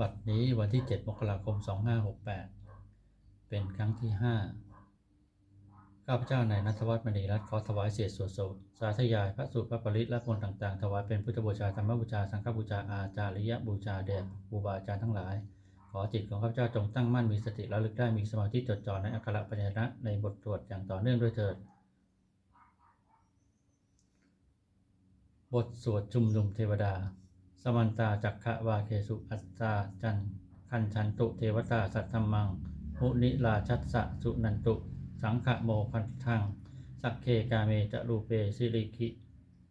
บัดนี้วันที่ 7 มกราคม 2568 เป็นครั้งที่ 5 ข้าพเจ้านายนัทวัฒน์มณีรัตน์ขอถวายเศษสวดศพสาธยายพระสูตรพระปริตและมนต่างๆ ถวายเป็นพุทธบูชาธรรมบูชา สังฆบูชา อาจาริยบูชาแด่ครูบาอาจารย์ทั้งหลาย ขอจิตของข้าพเจ้าจงตั้งมั่นมีสติระลึกได้มีสมาธิจดจ่อในอักขระปัญญนะในบทตรวจอย่างต่อเนื่องด้วยเถิด บทสวดชุมนุมเทวดา สมันตาจักขะวาเคสุอัตตาจันคันชันตุเทวตาสัตธรรมังมุนิลาชัสสะสุนันตุ สังขะโมคันทังสักเคกาเมจะรูเปสิริคิ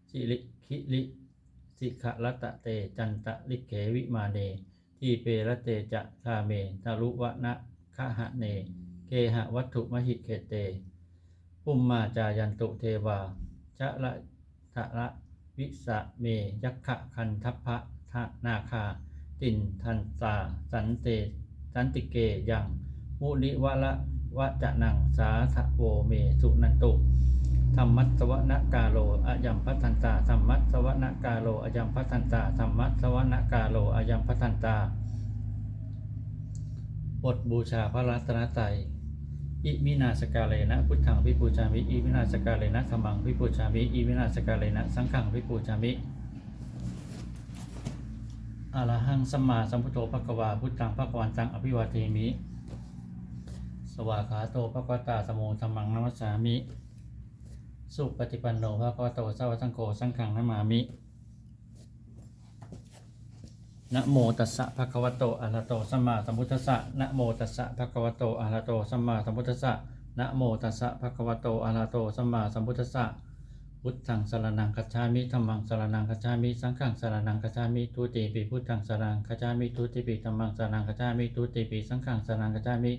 สิริคิลิสิขะรัตะเตจันตะลิเกวิมาเนทีเปรเตจะคาเมทารุวะนะคะหะเน เกหะวัตถุมหิเขเต ปุมมาจายันตุเทวาชะละทะละ วิสะเมยักขะคันทัพพะทะนาคา ตินทันตาสันเตสันติเกยังมุนิวะละวะจะนังสาทะโวเมสุนันตุธรรมัสวนกาโลอายัมพัทันตาธรรมัสวนกาโลอายัมพัทันตาธรรมัสสวนกาโลอายัมพัทันตาบทบูชาพระรัตนตรัย อิมินาสกาเลนะพุทธังวิปูชามิอิมินาสกาเลนะธรรมังวิปูชามิอิมินาสกาเลนะสังฆังวิปูชามิอะระหังสัมมาสัมพุทโธภควาพุทธังภควันตังอภิวาเทมิ สวากขาโตภควตาสมโมธรรมังนัมสามิ สุปฏิปันโนภควโตสาวกสังโฆสังฆังนามามิ นะโมตัสสะภะคะวะโตอะระโตสัมมาสัมพุทธัสสะนะโมตัสสะภะคะวะโตอะระโตสัมมาสัมพุทธัสสะนะโมตัสสะภะคะวะโตอะระโตสัมมาสัมพุทธัสสะพุทธังสรณังคัจฉามิธัมมังสรณังคัจฉามิสังฆังสรณังคัจฉามิทุติปิพุทธังสรณังคัจฉามิทุติปิธัมมังสรณังคัจฉามิทุติปิสังฆังสรณังคัจฉามิ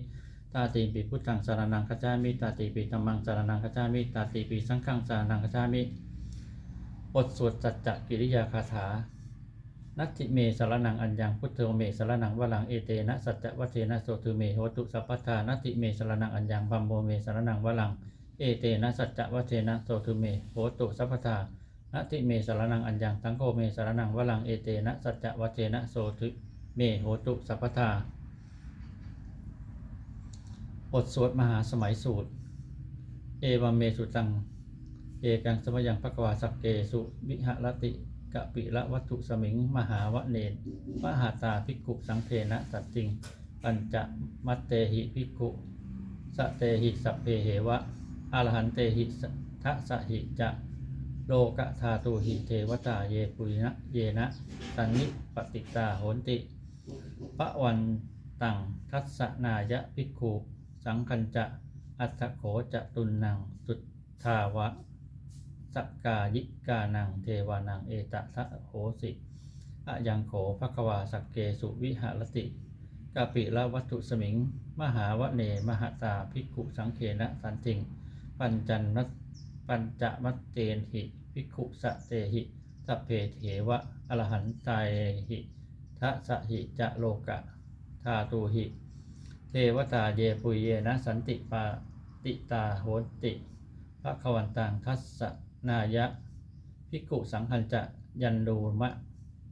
ตาติปิพุทธังสรณังคัจฉามิตาติปิธัมมังสรณังคัจฉามิตาติปิสังฆังสรณังคัจฉามิบทสวดสัจจกิริยาคาถา นัตถิเมสารนังอัญญังพุทโธเมสารนังวลังเอเตนะสัจจวัเทนะโสตุเมโหตุสัพพทานัตถิเมสารนังอัญญังพัมโมเมสารนังวลังเอเตนะสัจจวัเทนะโสตุเมโหตุสัพพทานัตถิเมสารนังอัญญังสังโฆเมสารนังวลังเอเตนะสัจจวัเทนะโสตุเมโหตุสัพพทาบทสวดมหาสมัยสูตร เอวัมเมสุตัง เอกังสมยังภควาสักเกสุวิหรติ กะปิละวัตถุสมิง มหาวะเนนมหาตาภิกขุสังเทนะสัจจิง ปัญจมัตเตหิภิกขุสเตหิสัพเพเหวะอรหันเตหิสทะสหิจะโลกะธาตุหิเทวตาเยปุยนะเยนะสันนิปติตาโหนติปะวันตังทัสสนายะภิกขุสังคัญจะอัตถโขจะตุนนังสุทธาวะ สักกายิกานังเทวานังเอตทะโหสิอะยังโขภควาสักเกสุวิหารติกาปิละวัตถุสมิง มหาวะเนมหตาภิกขุสังเคนะสันติง ปัญจันปัญจมัตเตนหิภิกขุสะเตหิสัพเพเถวะอรหันตายหิทะสะหิจะโลกะธาตูหิ เทวตาเยปุเยนะสันติปาติตาโหติพระขวันตังทัสสะ นายะภิกุสังคัญจะยันดูมะ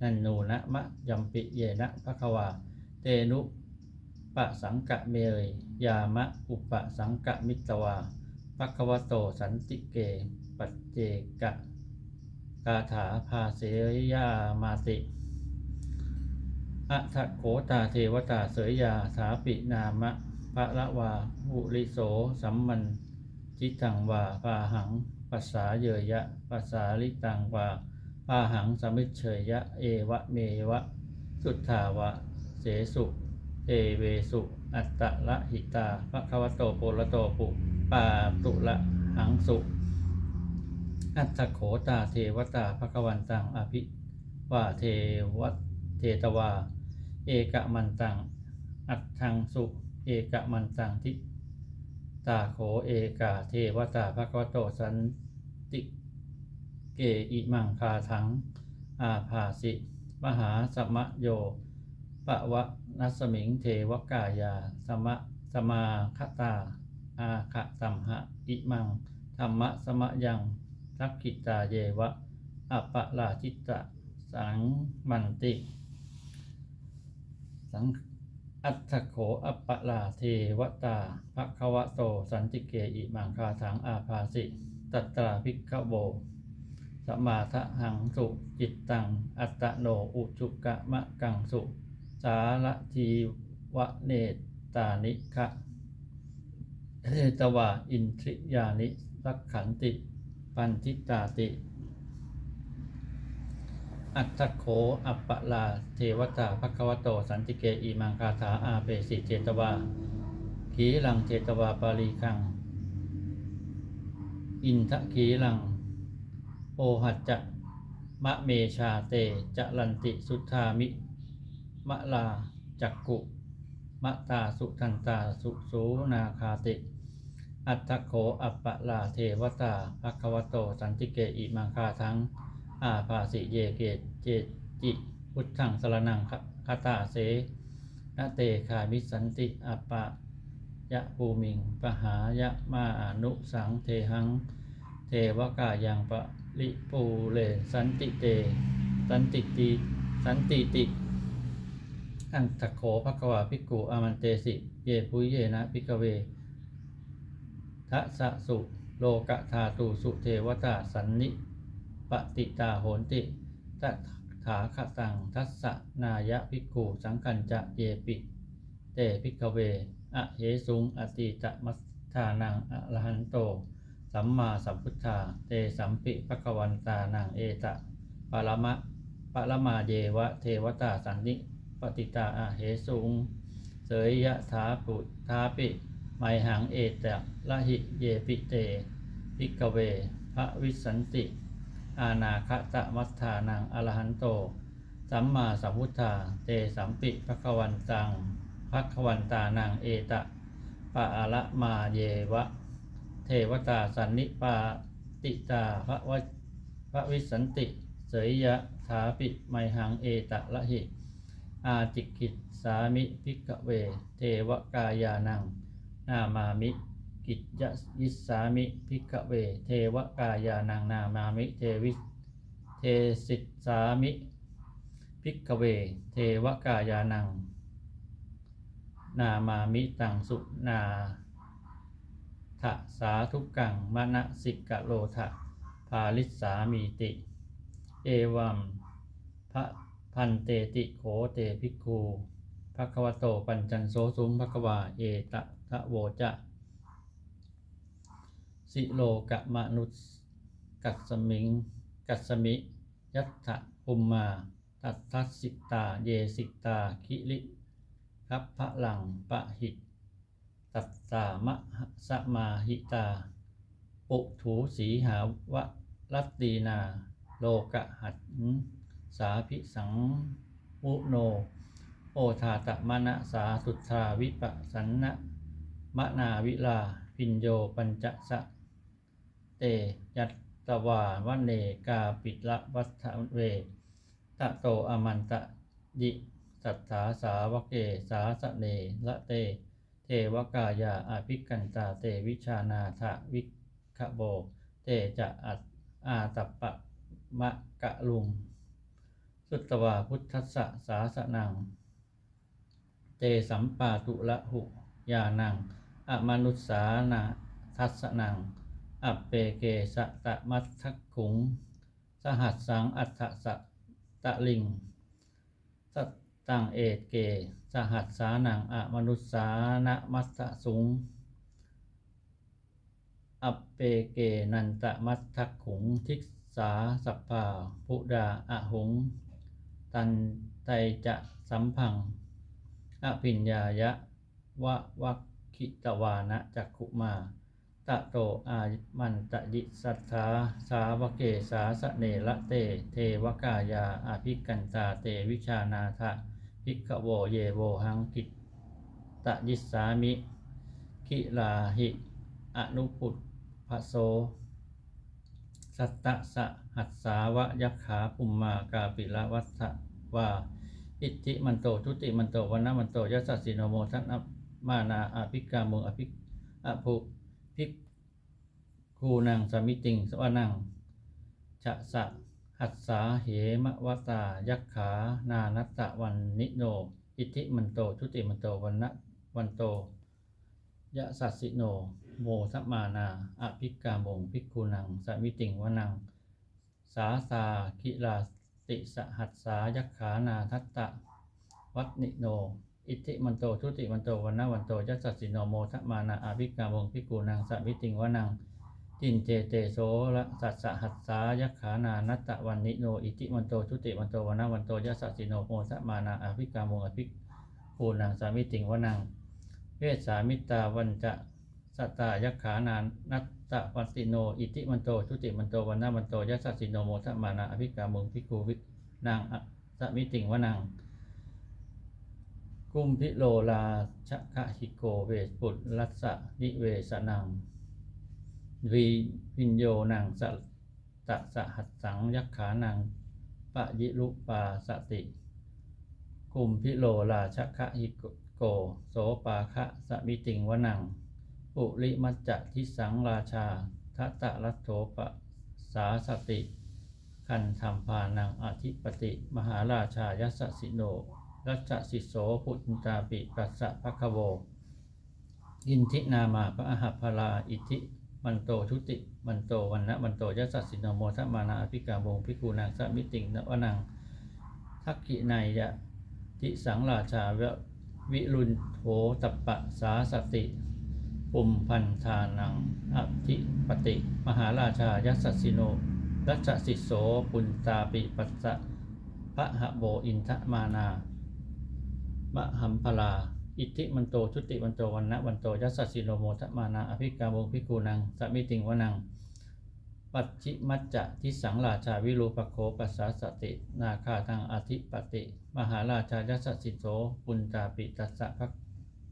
นันนูนะมะยัมปิเยนะพระขวา เตนุปะสังกะเมยยามะอุปะสังกะมิตวาภควโตสันติเก ปัจเจกะกาถาภาเสยยามาติอัทะโขตาเทวตาเสยยาสาปินามะพระละวาหุริโสสัมมันจิตังวาปาหัง ปัสสาเยยะปัสสาลิตังวาปาหังสมิเชยยะ เอวะเมวะ สุทธาวะ เสสุเอเวสุ อัตตะละหิตาภควโตโปละโตปุปาตุละหังสุอัตถโขตาเทวตาภควันตังอภิวาเทวเทตวา เอกมันตัง อัตถังสุ เอกมันตังทิ ตาโขเอกาเทวตาภควโตสันติเกอิมังคาทัง อาภาสิ มหาสมะโยปะวะนัสมิงเทวกายา สมะสมาคตา อาคตัมหะอิมัง ธรรมะสมะยังทักขิตาเยวะอัปะลาจิตะ สังมันติ สัง อัตถโขอัปปะลาเทวตาภะคะวะโต สันติเกอิมังคาถังอาภาสิ ตัตตราภิกขโวสมาทะหังสุจิตตัง อัตตโนอุจุกะมะกังสุ สาระทีวะเนตานิคะเทตวาอินทริยานิรักขันติ ปันทิตาติ อัตถโขอัปปะลาเทวตาภควโต สันติเกอิมังคาถาอาเปสิเจตวาขีลังเจตวาปาลีคัง อินทะขีลัง โอหัจจะมะเมชาเตจะลันติสุทธามิ มะลาจักกุ มะตาสุทันตาสุสูนาคาติ อัตถโขอัปปะลาเทวตาภควโต สันติเกอิมังคาทั้ง อาภาสิเยเกตเจจิพุทธังสรนังคาตาเสนะเตคามิสันติอปปะยะภูมิงปหายะมาอนุสังเทหัง เทวกายังปะลิปูเลสันติเต สันติติสันติติ อันตะโขภควาภิกขุอามันเตสิ เยปุยเยนะภิกเวทะสะสุโลกะธาตุสุเทวตาสันนิ ปติตาโหนติตถาคตังทัสสะนายะภิกขุสังคัญจะเยปิเตภิกเวอะเหสุงอติตมัสทานังอะระหันโต สัมมาสัมพุทธา เตสัมปิภควันตานังเอตะปารมะปรมาเยวะเทวตาสันนิปติตาอะเหสุง เสยยะถาปุทาปิไมหังเอตะละหิเยปิเตภิกเวพระวิสันติ อานาคตะมัสทานังอรหันโต สัมมาสัมพุทธา เตสัมปิภควันตังภควันตานังเอตะปะอะละมาเยวะ เทวตาสันนิปาติตาพระวพระวิสันติเสยยะถาปิไมหังเอตะละหิ อาจิกิจสามิภิกเว เทวกายานัง นามามิ กิจยยิสามิภิกเว เทวกายานังนามามิเทวิเทสิสามิภิกเว เทวกายานัง นามามิตังสุนาทะสาธุกังมณสิกะโลทะภาลิสามีติ เอวัมพระพันเตติโขเตภิกขุภควโตปัญจันโสสุมภควาเอตะทะโวจะ สิโลกะมนุสกัสมิง กัสมิ ยัตถะภุมมา ตัททัสสิตา เยสิตา คิลิคัพพะลังปะหิต ตัตตามะสมาหิตา ปุถูสีหาวะรัตตีนา โลกะหัตสาพิสังมุโน โอทาตะมะนะสาสุทราวิปสันนะมะนาวิลา พินโยปัญจสะ เตยัตตวาวะเนกาปิละวัฏเวตะโตอมันตะยิสัทธาสาวเกสาสะเนละเต เทวกายาอภิกันตาเตวิชานาทะวิคโบ เตจะอัตอาตปะมะกะลุง สุตวาพุทธัสสะสาสนัง เตสัมปาตุละหุยานัง อมนุสสานาทัสสนัง อัปเปเกสะตะมัททักขุง สหัสสังอัฏฐสะตะลิงสตังเอตเก สหัสสานังอะมนุสสานะมัสสะสุง อัปเปเกนันตะมัททักขุงทิกสาสัพพาพุดาอะหุงตันไตจะสัมพังอภิญญายะวะวัคคิตวานะจักขุมาะโตอามันตะยิสัทธาสาวเกสาสเนละเต เทวกายาอาภิกันตาเตวิชานาทะภิกขโวเยโวหังกิตตะยิสามิคิลาหิอนุปุตพโสสัตตะสะหัสสาวะยักขาปุมมากาปิละวัฏวาอิทธิมันโตทุติมันโตวันนมันโตยัสสะสิโนโมทันอมานาอาภิกามุงอภิอภุ ภิกคูนังสมิติงสวนังชะสะหัสสาเหมะวตา ยักขา นานัตตะวันนิโน อิทิมันโต ทุติมันโตวันนะวันโต ยะสัสสิโน โมทัมมานา อภิกามงภิกขุนังสมิติงวนัง สาสาคิลาติสหัสสายักขานาทัตตะ วัตนิโน อิทธิมันโตทุติมันโตวันนะวันโตยะสัสสิโนโมทัมมานาอภิกามงภิกขุนังสมิติงวนังตินเจเตโสละสัสสะหัสสายักขานานัตตะวันนิโนอิทธิมันโตทุติมันโตวันนะวันโตยะสัสสิโนโมทัมมานาอภิกามงอภิกขุนังสมิติงวนังเวสสามิตาวันจะสัตตายักขานานัตตะวัตติโนอิติมันโตทุติมันโตวันนามันโตยัสสิโนโมทมานาอภิกามงพิกูวินางสมิติงวนัง กุมพิโลลาชะคะหิโกเวสปุตรัสสะนิเวสนังวีวินโยนังสัตะสหัสสังยักขานังปะยิรุปาสติ กุมพิโลราชคะหิโกโสปาคะสมิติงวนัง ปุริมัจจะทิสังราชาทัตตะรัตโถปะสาสติ คันธรรมพานังอธิปติ มหาราชายัสสสิโน รัชสิโสพุทธตาปิปัสสะภคโว อินทินามาพระอหัพลาอิทิมันโตทุติมันโตวันนะมันโตยัสสินโมทัมมานาอภิกาโงพิกูนางสมิติงนวนังทักขินายะทิสังราชาวิรุณโถตปะสาสติ ปุมพันธานังอธิปติ มหาราชายัสสิโนรัชสิโสปุณตาปิปัสสะพระหะโบอินทมานา มหัมพลา อิทธิมันโตชุติวันโตวันนะวันโตยัสสิโนโมทมานาอภิกาโมภิกูนังสมิติงวนัง ปัจจิมัจจะทิสังราชาวิรูปโคปัสสาสติ นาคาทางอธิปติ มหาราชายัสสิโสปุณตาปิตัสสะภะ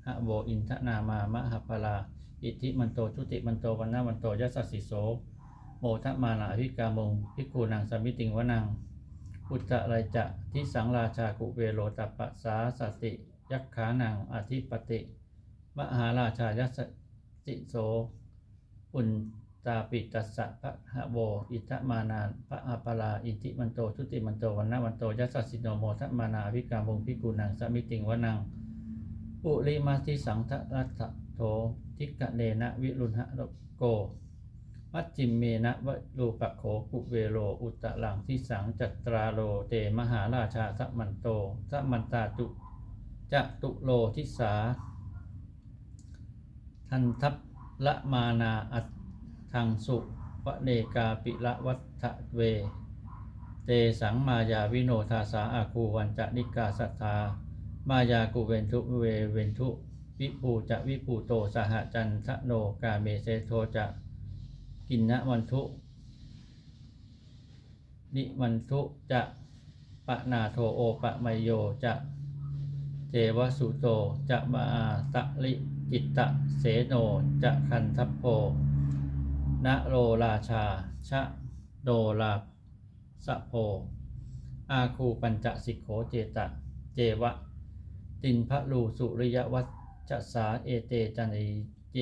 หะโบอินทนามามะหพลา อิทธิมันโตชุติมันโตวันนะวันโตยัสสิโสโมทมานาอภิกามงพิกูนังสมิติงวนัง อุตตะไรจะทิสังราชากุเวโรตัปปะสาสติ ยักขานังอธิปติ มหาราชายัสสิโสอุนตาปิตัสสะพะหะโวอิทมานานพระอาปลาอิทิมันโตทุติมันโตวันนะวันโตยัสสสิโนโมทมานาอภิกามงพิกูนังสมิติงวนังปุริมาทิสังทรัตโถทิกะเนนะวิรุณหะโก มัจจิมเมนะวรูปะโขกุเวโร อุตตะหลังที่สังจัตราโลเตมหาราชาสัมมันโตสัมมันตาตุจตุโลทิสา ทันทัพละมานาอัตทังสุวะเนกาปิละวัฏเว เตสังมายาวิโนทาสาอาคูวันจะนิกาสัทธามายากุเวนทุเวเวนทุ วิภูจะวิภูโตสหจันทโนกาเมเซโทจะ กินนะวันทุนิวันทุจะปะนาโทโอปะไมโยจะเจวสุโตจะมาตะลิจิตตะเสโนจะคันทัพโพนะโรราชา ชะโดลาสะโพ อาคูปัญจสิกโขเจตะ เจวะ ตินพระลูสุริยวัชสาเอเตจันีเจ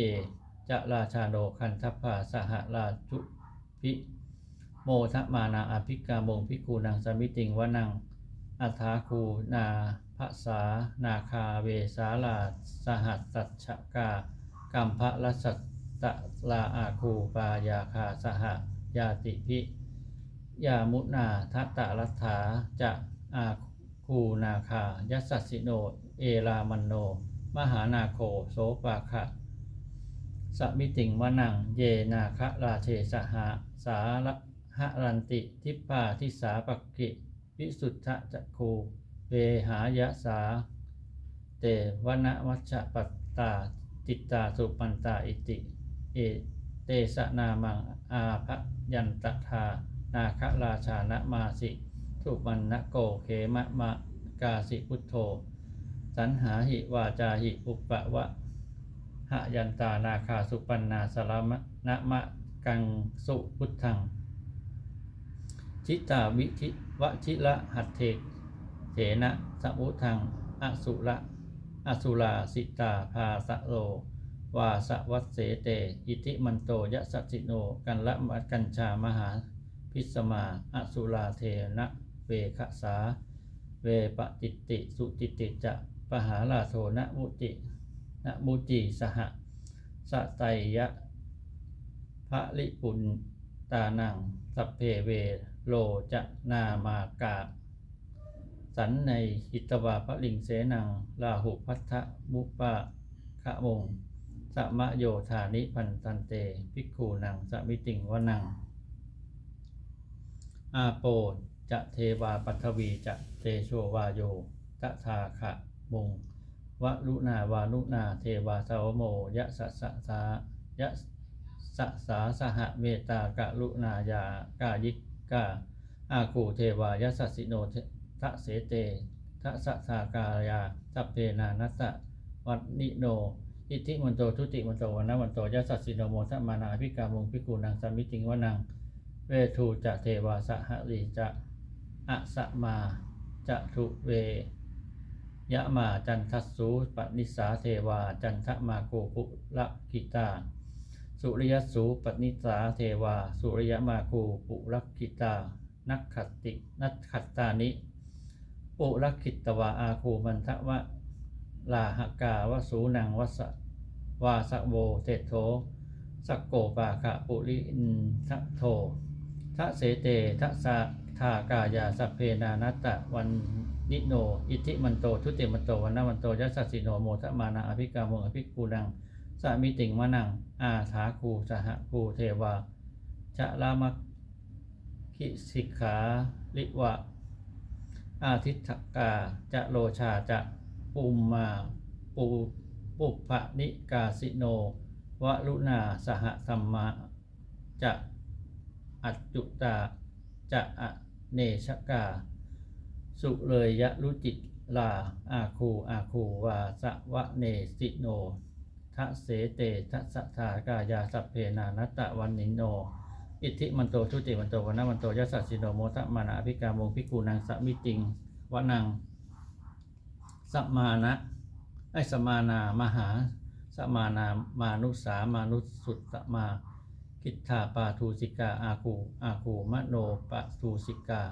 จะราชาโนคันทัพพาสหราชุพิโมทมานาอภิกามงพิกูนังสมิติงวนังอัฏฐาคูนาภาษานาคาเวสาลาสหัสสัชกากัมภะรัสสตะลาอาคูปายาคาสหยาติพิ ยามุนาทัตตะรัฐาจะอาคูนาคายัสสสิโน เอรามันโน มหานาโคโสปาคะ สมิติงวนัง เยนาคะราเชสหาสาระหรันติ ทิปาทิสาปกกิวิสุทธะจักคูเวหายะสา เตวนวัชปัตตา ติตาสุปันตาอิติ เอเตสนามังอาภยันตทานาคราชานะมาสิทุมันนะโกเขมะมะกาสิพุทโธ สันหาหิวาจาหิอุปปะวะ หยันตานาคาสุปันนาสลามะนะมะกังสุพุทธัง ชิตาวิชิวชิละหัตเทเถนะสมุทังอสุระอสุราสิตาภาสะโลวาสวัสเสเต อิทิมันโตยะสัจจิโน กันละมะกัญชามหาพิสมาอสุราเทนะเวขสา เวปจิติ สุจิติจะปหาลาโทนะมุจิ นะมุจิสหสะไตยะพระลิปุนตานังสัพเพเวโลจะนามากาสันในหิตวาพระลิงเสนังลาหุพัทธมุปะขะมงสะมะโยธานิพันตันเตภิกขูนังสมิติงวนัง อาโปจะเทวาปัทวีจะเตโชวาโยตะทาขะมง วะลุนาวานุนาเทวาสาวโมยะสะสะสายะสะสาสหเมตากะลุนายากายิกกาอาคูเทวายะสัสสิโนเททะเสเตทะสะทากายาสัพเพนานัสสะวัดนิโนอิทธิมันโตทุติมันโตวันนวันโตยะสัสสิโนโมทะมานาภิกามงภิกขุนังสมมิติงวนังเวทูจะเทวาสหลีจะอะสะมาจะทุเว ยะมาจันทัสสูปนิสาเทวา จันทมาโกภุละกิตา สุริยสูปนิสาเทวา สุริยมาคูปุรักกิตา นักขัตติ นักขัตตานิปุรักขิตวาอาคูมันทะวะลาหกาวสูนังวสวาสโวเทโทสักโกปาคะปุริอินทะโททะเสเตทะสะทากายาสเพนานัตตะวัน นิโน อิทิมันโต ทุติมันโตวันนาวันโตยัสสสิโนโมทะมานาอภิกามงอภิกูนังสามิติงมะนัง อาถาคูสหคูเทวาจะลามัคคิสิกขาลิวะ อาทิตถกาจะโลชาจะปุมมาปูปุปภนิกาสิโนวะลุนาสหธรรมะจะอัจจุตาจะอะเนชกา สุเลยยะรุจิตลา อาคูอาคูวาสะวะเนสิโนทะเสเตทะสะทากายาสัพเพนานัตตะวันนิโน อิทธิมันโตทุติมันโตวันะมันโตยัสสะสิโนโมทะมานาอภิกามงพิกูนังสมิติงวะนังสัมานะไอสมานามหาสมานามานุสามานุสุตตมาคิทธาปาทูสิกาอาคูอาคูมโนปะทูสิกา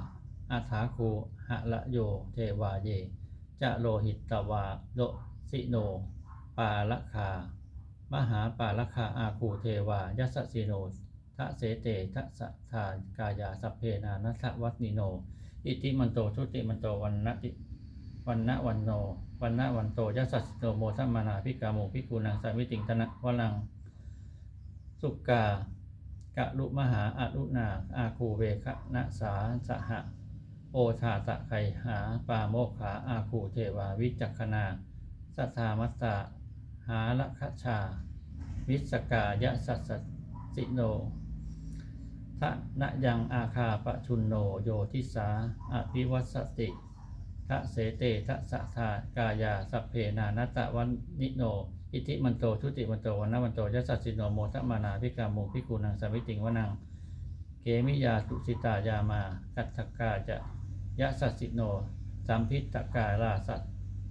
อาถาคูหะละโย เทวาเย จะโลหิตตวาโลสิโน ปาละคา มหาปาละคาอาคูเทวายัสสิโนทะเสเตทะสะทานกายาสัพเพนานัทวัตนิโน อิติมันโตทุติมันโตวันนติวันนวันโนวันนวันโตยัสสิโนโมทัมมานาพิกาโมพิกูนังสามิติงตนะวลัง สุกากะลุมหาอารุนาอาคูเวคะนะสาสหะ โอชาตะไคหาปาโมกขาอาคูเทวาวิจักขนาสัทธามัตตาหาละคชา วิสกายะสัสสิโนทะนะยังอาคาปะชุนโนโยทิสาอภิวัสสติทะเสเตทะสะทากายาสัพเพนานัตะวันนิโน อิทิมันโตทุติมันโตวันนวันโตยัสสสิโนโมทะมานาพิกาโมพิกูนังสมิติงวนัง เกมิยาตุสิตายามากัตถกาจะยะสัสิโนสัมพิตกาลาสัต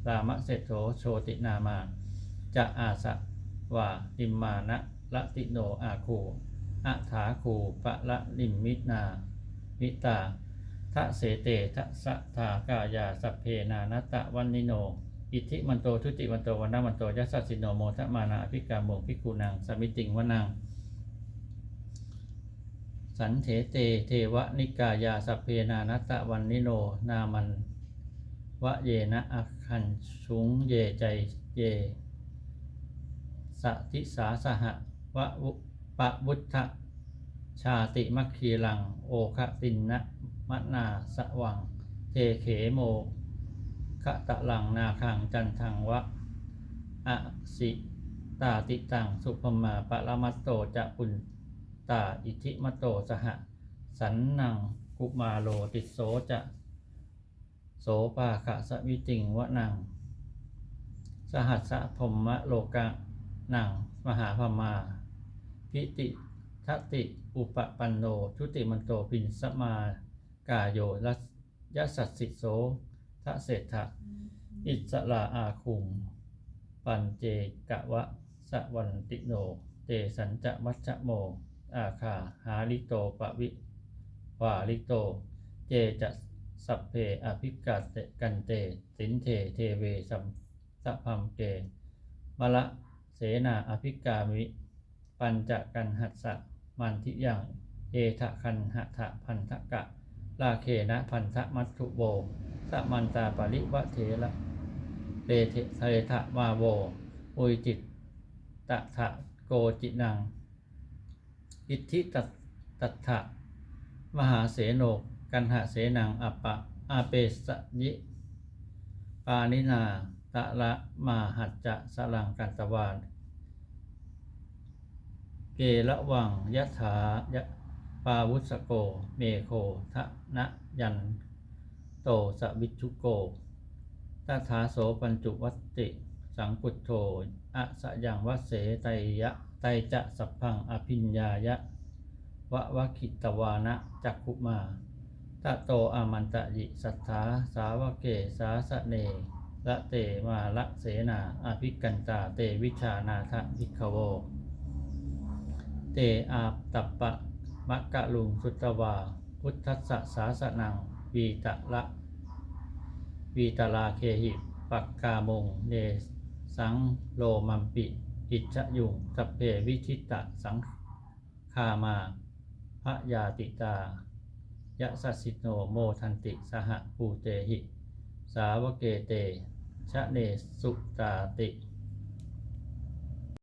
รามะเสโถโชตินามา จะอาสะวาลิมมานะละติโนอาคูอะถาคูปะละลิมมินามิตาทะเสเตทะสะทากายาสัพเพนานัตะวันนิโน อิทธิมันโตทุติมันโตวันนามันโตยัสสะสิโนโมทะมานาอภิกาโมภิกขุนังสมิติงวนัง สันเถเตเทวนิกายาสัพเพนานัตตะวันนิโน นามันวะเยนะอัคันชุงเยใจเยสติสาสหะวะวุปะวุฒะชาติมัคคีลัง โอคะตินนะมะนาสวัง เทเขโมคะตะลังนาคังจันทังวะอะสิตาติตังสุภมาปะละมัตโตจะปุน ตาอิทิมโตสหสันนังกุมาโลติโสจะโสปาขะสวิติงวะนัง สหัสสะพมมะโลกะนัง มหาพมา พิติทติอุปปันโนชุติมันโตปินสมากาโยรัสยสัสสิโสทะเศรษฐะอิสราอาคุง ปันเจกะวะสะวันติโน เตสันจะมัชโม อาคาหาลิโตปะวิวาลิโต เจจะสัพเพอภิกาเตกันเต สินเทเทเวสัมสะพัมเกมะละเสนาอภิกามิปัญจกันหัสสะมันทิยังเอทะคันหะทะพันธกะลาเคนะพันธมัตถุโบสะมันตาปริวะเทระเลเทเททะมาโวอุยจิตตะทะโกจินัง อิทธิตัตตัทธะมหาเสโนกันหะเสนังอปะอาเปสยิปานินาตะละมาหัจจะสลังกันตวานเกละวังยะถายะปาวุสโก เมโคทะนะยันโตสวิชุโกตถาโสปัญจุวัตติสังกุตโธอะสะยังวัสเสไตยะ ตจะสัพพังอภิญญายะวะวะคิตวานะจักขุมาตะโตอามันตะยิสัทธาสาวเกสาสะเนละเตมาละเสนาอภิกันตาเตวิชานาทะวิคโว เตอาตัปปะมะกะลุงสุตวา พุทธัสสะสาสนัง วีตะละ วีตลาเคหิปักกามงเนสังโลมัมปิ อิจฉยุงสัพเพวิชิตตสังคามาพระยาติตายะสัสสิโนโมทันติสหปูเตหิ สาวเกเตชะเนสุตาติ